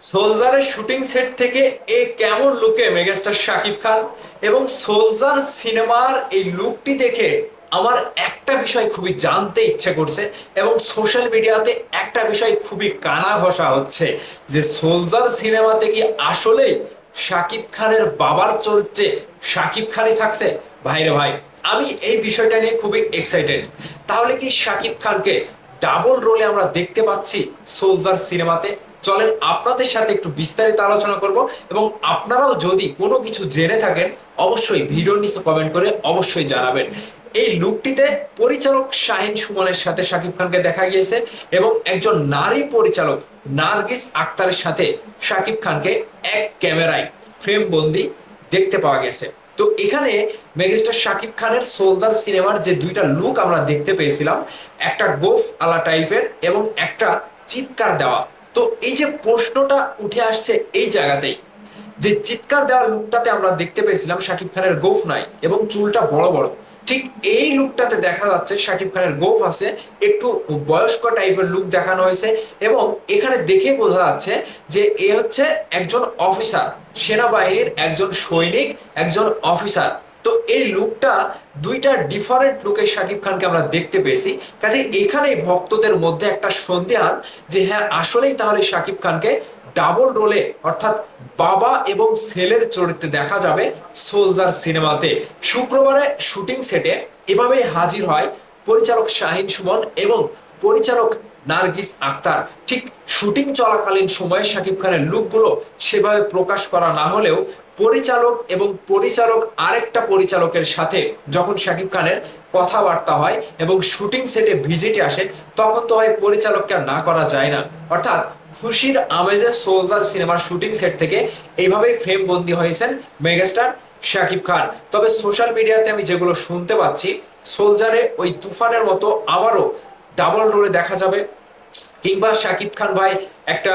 সোলজারের shooting set থেকে এ কেমন লুকে মেগাস্টার শাকিব খান? এবং সোলজার সিনেমার এই লুকটি দেখে আমার একটা বিষয় খুবই জানতে ইচ্ছে করছে এবং সোশ্যাল মিডিয়াতে একটা বিষয় খুবই কানা ঘষা হচ্ছে যে সোলজার সিনেমাতে কি আসলেই শাকিব খানের বাবার চরিত্রে শাকিব খানই থাকছে? ভাইরে ভাই, আমি এই বিষয়টা নিয়ে খুবই এক্সাইটেড তাহলে কি শাকিব খানকে ডাবল রোলে আমরা দেখতে পাচ্ছি সোলজার সিনেমাতে? চলেন আপনাদের সাথে একটু বিস্তারিত আলোচনা করব এবং আপনারাও যদি কোনো কিছু জেনে থাকেন, অবশ্যই ভিডিওর নিচে কমেন্ট করে অবশ্যই জানাবেন। এই লুকটিতে পরিচালক শাহিন সুমনের সাথে শাকিব খানকে দেখা গিয়েছে এবং একজন নারী পরিচালক নার্গিস আক্তারের সাথে শাকিব খানকে এক ক্যামেরায় ফ্রেম বন্দি দেখতে পাওয়া গেছে। তো এখানে মেগাস্টার শাকিব খানের সোলজার সিনেমার যে দুইটা লুক আমরা দেখতে পেয়েছিলাম, একটা গোফ আলা টাইপের এবং একটা চিৎকার দেওয়া। তো এই যে প্রশ্নটা উঠে আসছে এই জায়গাতেই, যে চিৎকার দেওয়ার লুকটাতে আমরা দেখতে পেয়েছিলাম শাকিব খানের গোফ নাই এবং চুলটা বড় বড়। ঠিক এই লুকটাতে দেখা যাচ্ছে শাকিব খানের গোফ আছে, একটু বয়স্ক টাইপের লুক দেখানো হয়েছে এবং এখানে দেখে বোঝা যাচ্ছে যে এ হচ্ছে একজন অফিসার, সেনাবাহিনীর একজন সৈনিক, একজন অফিসার। তো এই লুকটা দুইটা ডিফারেন্ট লুকে শাকিব খানকে আমরা দেখতে পেয়েছি। কাজে এখানেই ভক্তদের মধ্যে একটা সন্দেহান যে হ্যাঁ আসলেই তাহলে শাকিব খানকে ডাবল রোলে অর্থাৎ বাবা এবং ছেলের চরিত্রে দেখা যাবে সোলজার সিনেমাতে শুক্রবারে শুটিং সেটে এভাবেই হাজির হয় পরিচালক শাহিন সুমন এবং পরিচালক নার্গিস আক্তার। ঠিক শুটিং চলাকালীন সময়ে শাকিব খানের লুকগুলো সেভাবে প্রকাশ করা না হলেও পরিচালক এবং পরিচালক আরেকটা পরিচালকের সাথে যখন শাকিব খানের কথাবার্তা হয় এবং শুটিং সেটে ভিজিটে আসে, তখন তো হয় পরিচালককে না করা যায় না। অর্থাৎ খুশির আমেজে সোলজার সিনেমার শুটিং সেট থেকে এইভাবেই ফ্রেম বন্দি হয়েছেন মেগাস্টার শাকিব খান। তবে সোশ্যাল মিডিয়াতে আমি যেগুলো শুনতে পাচ্ছি, সোলজারে ওই তুফানের মতো আবারও ডাবল রোলে দেখা যাবে। কিংবা শাকিব খান ভাই একটা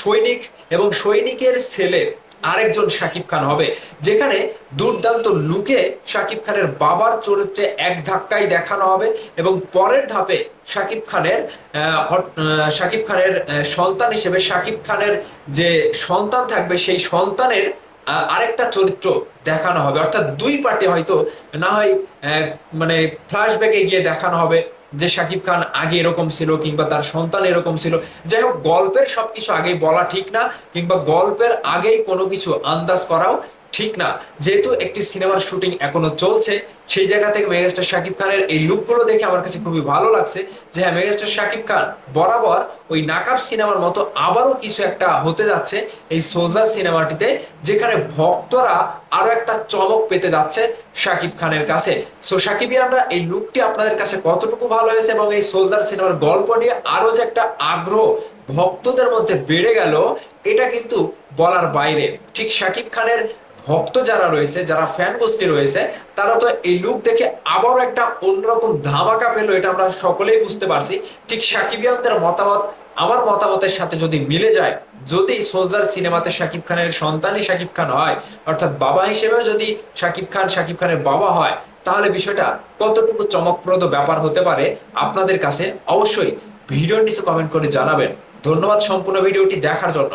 সৈনিক এবং সৈনিকের ছেলে আরেকজন শাকিব খান হবে। যেখানে দুর্দান্ত লুকে শাকিব খানের বাবার চরিত্রে এক ধাক্কায় দেখানো হবে এবং পরের ধাপে শাকিব খানের শাকিব খানের সন্তান হিসেবে শাকিব খানের যে সন্তান থাকবে, সেই সন্তানের আরেকটা চরিত্র দেখানো হবে। অর্থাৎ দুই পার্টে হয়তো না হয় মানে ফ্ল্যাশব্যাকে গিয়ে দেখানো হবে। যে সাকিব খান আগে এরকম ছিল কিংবা তার সন্তান এরকম ছিল। যাই হোক, গল্পের সবকিছু আগেই বলা ঠিক না, কিংবা গল্পের আগেই কোনো কিছু আন্দাজ করাও ঠিক না। যেহেতু একটি সিনেমার শুটিং এখনও চলছে, সেই জায়গা থেকে মেগাস্টার শাকিব খানের এই লুকগুলো দেখে আমার কাছে খুবই ভালো লাগছে যে হ্যাঁ মেগাস্টার শাকিব খান বরাবর ওই নাকাব সিনেমার মতো আবারও কিছু একটা হতে যাচ্ছে এই সোলজার সিনেমাটিতে, যেখানে ভক্তরা আরও একটা চমক পেতে যাচ্ছে শাকিব খানের কাছে। সো সাকিবিয়ানরা এই লুকটি আপনাদের কাছে কতটুকু ভালো হয়েছে এবং এই সোলজার সিনেমার গল্প নিয়ে আরও যে একটা আগ্রহ ভক্তদের মধ্যে বেড়ে গেল, এটা কিন্তু বলার বাইরে। ঠিক শাকিব খানের ভক্ত যারা রয়েছে, যারা ফ্যান গোষ্ঠী রয়েছে, তারা তো এই লুক দেখে আবারও একটা অন্যরকম ধামাকা পেল, এটা আমরা সকলেই বুঝতে পারছি। ঠিক সাকিবিয়ানদের মতামত, আমার মতামতের সাথে যদি মিলে যায়, যদি সোলজার সিনেমাতে শাকিব খানের সন্তানই শাকিব খান হয়, অর্থাৎ বাবা হিসেবেও যদি শাকিব খান শাকিব খানের বাবা হয়, তাহলে বিষয়টা কতটুকু চমকপ্রদ ব্যাপার হতে পারে আপনাদের কাছে অবশ্যই ভিডিওর নিচে কমেন্ট করে জানাবেন। ধন্যবাদ সম্পূর্ণ ভিডিওটি দেখার জন্য।